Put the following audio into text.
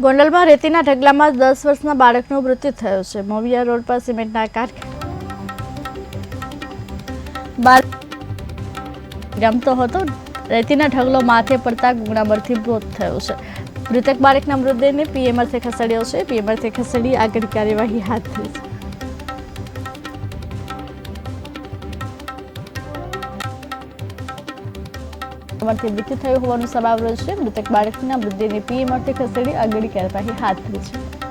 ગોંડલમાં રેતીના ઢગલામાં દસ વર્ષના બાળકનું મૃત્યુ થયું છે. મોવિયા રોડ પર સિમેન્ટના કારખાના રમતો હતો. રેતીના ઢગલો માથે પડતા ગુંગળામરથી મૃત થયો છે. મૃતક બાળકના મૃતદેહને પીએમ અર્થે ખસેડ્યો છે. પીએમ અર્થે ખસેડી આગળ કાર્યવાહી હાથ ધરી છે. માંથી મૃત્યુ થયું હોવાનું સમાવેશ છે મૃતક બાળકના મૃતદેહને પીએમ ખસેડી આગળ કાર્યવાહી હાથ ધરી છે